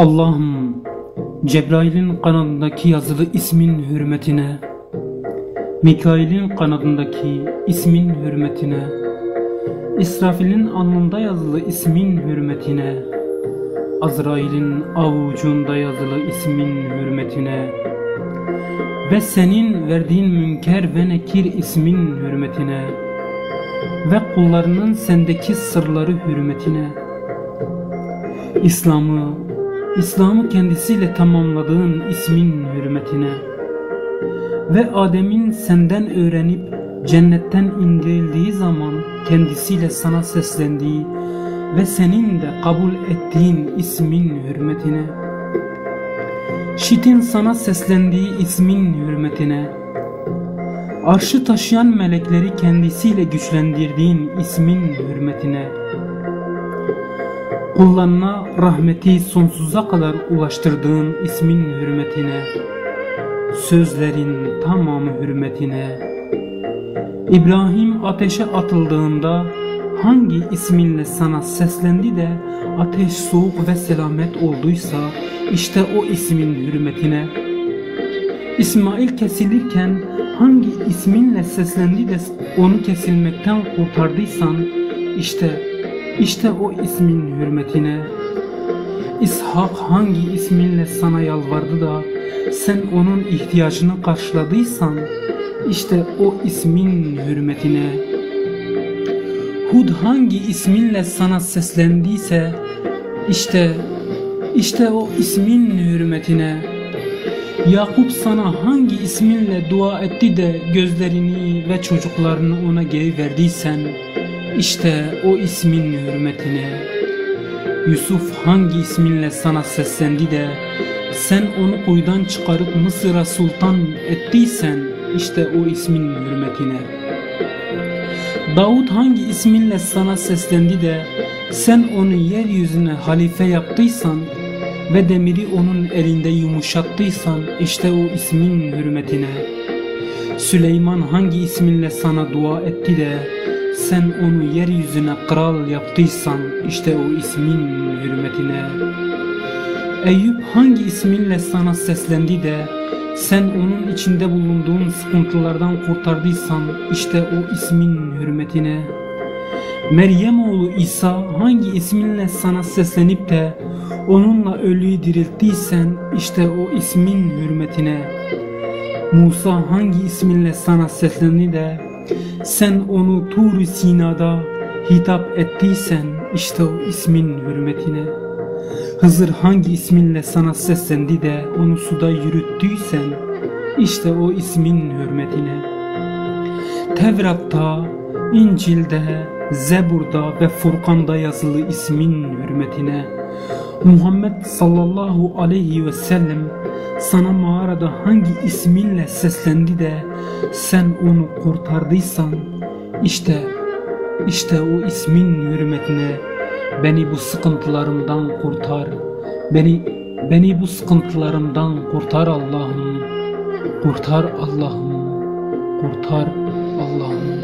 Allah'ım Cebrail'in kanadındaki yazılı ismin hürmetine Mikail'in kanadındaki ismin hürmetine İsrafil'in alnında yazılı ismin hürmetine Azrail'in avucunda yazılı ismin hürmetine ve senin verdiğin münker ve nekir ismin hürmetine ve kullarının sendeki sırları hürmetine. İslam'ı İslam'ı kendisiyle tamamladığın ismin hürmetine ve Adem'in senden öğrenip cennetten indirildiği zaman kendisiyle sana seslendiği ve senin de kabul ettiğin ismin hürmetine Şit'in sana seslendiği ismin hürmetine Arşı taşıyan melekleri kendisiyle güçlendirdiğin ismin hürmetine Kullarına rahmeti sonsuza kadar ulaştırdığın ismin hürmetine Sözlerin tamamı hürmetine İbrahim ateşe atıldığında hangi isminle sana seslendi de ateş soğuk ve selamet olduysa işte o ismin hürmetine. İsmail kesilirken hangi isminle seslendi de onu kesilmekten kurtardıysan işte işte o ismin hürmetine. İshak hangi isminle sana yalvardı da sen onun ihtiyacını karşıladıysan işte o ismin hürmetine. Hud hangi isminle sana seslendiyse işte işte o ismin hürmetine. Yakup sana hangi isminle dua etti de gözlerini ve çocuklarını ona geri verdiysen işte o ismin hürmetine. Yusuf hangi isminle sana seslendi de sen onu kuyudan çıkarıp Mısır'a sultan ettiysen işte o ismin hürmetine. Davut hangi isminle sana seslendi de sen onu yeryüzüne halife yaptıysan ve demiri onun elinde yumuşattıysan işte o ismin hürmetine. Süleyman hangi isminle sana dua etti de sen onu yeryüzüne kral yaptıysan işte o ismin hürmetine. Eyüp hangi isminle sana seslendi de sen onun içinde bulunduğun sıkıntılardan kurtardıysan işte o ismin hürmetine. Meryem oğlu İsa hangi isminle sana seslenip de onunla ölüyü dirilttiysen işte o ismin hürmetine. Musa hangi isminle sana seslendi de sen onu Tur-i Sina'da hitap ettiysen işte o ismin hürmetine. Hızır hangi isminle sana seslendi de onu suda yürüttüysen işte o ismin hürmetine. Tevrat'ta, İncil'de, Zebur'da ve Furkan'da yazılı ismin hürmetine Muhammed sallallahu aleyhi ve sellem sana mağarada hangi isminle seslendi de sen onu kurtardıysan işte işte o ismin hürmetine beni bu sıkıntılarımdan kurtar. Beni beni bu sıkıntılarımdan kurtar Allah'ım. Kurtar Allah'ım. Kurtar Allah'ım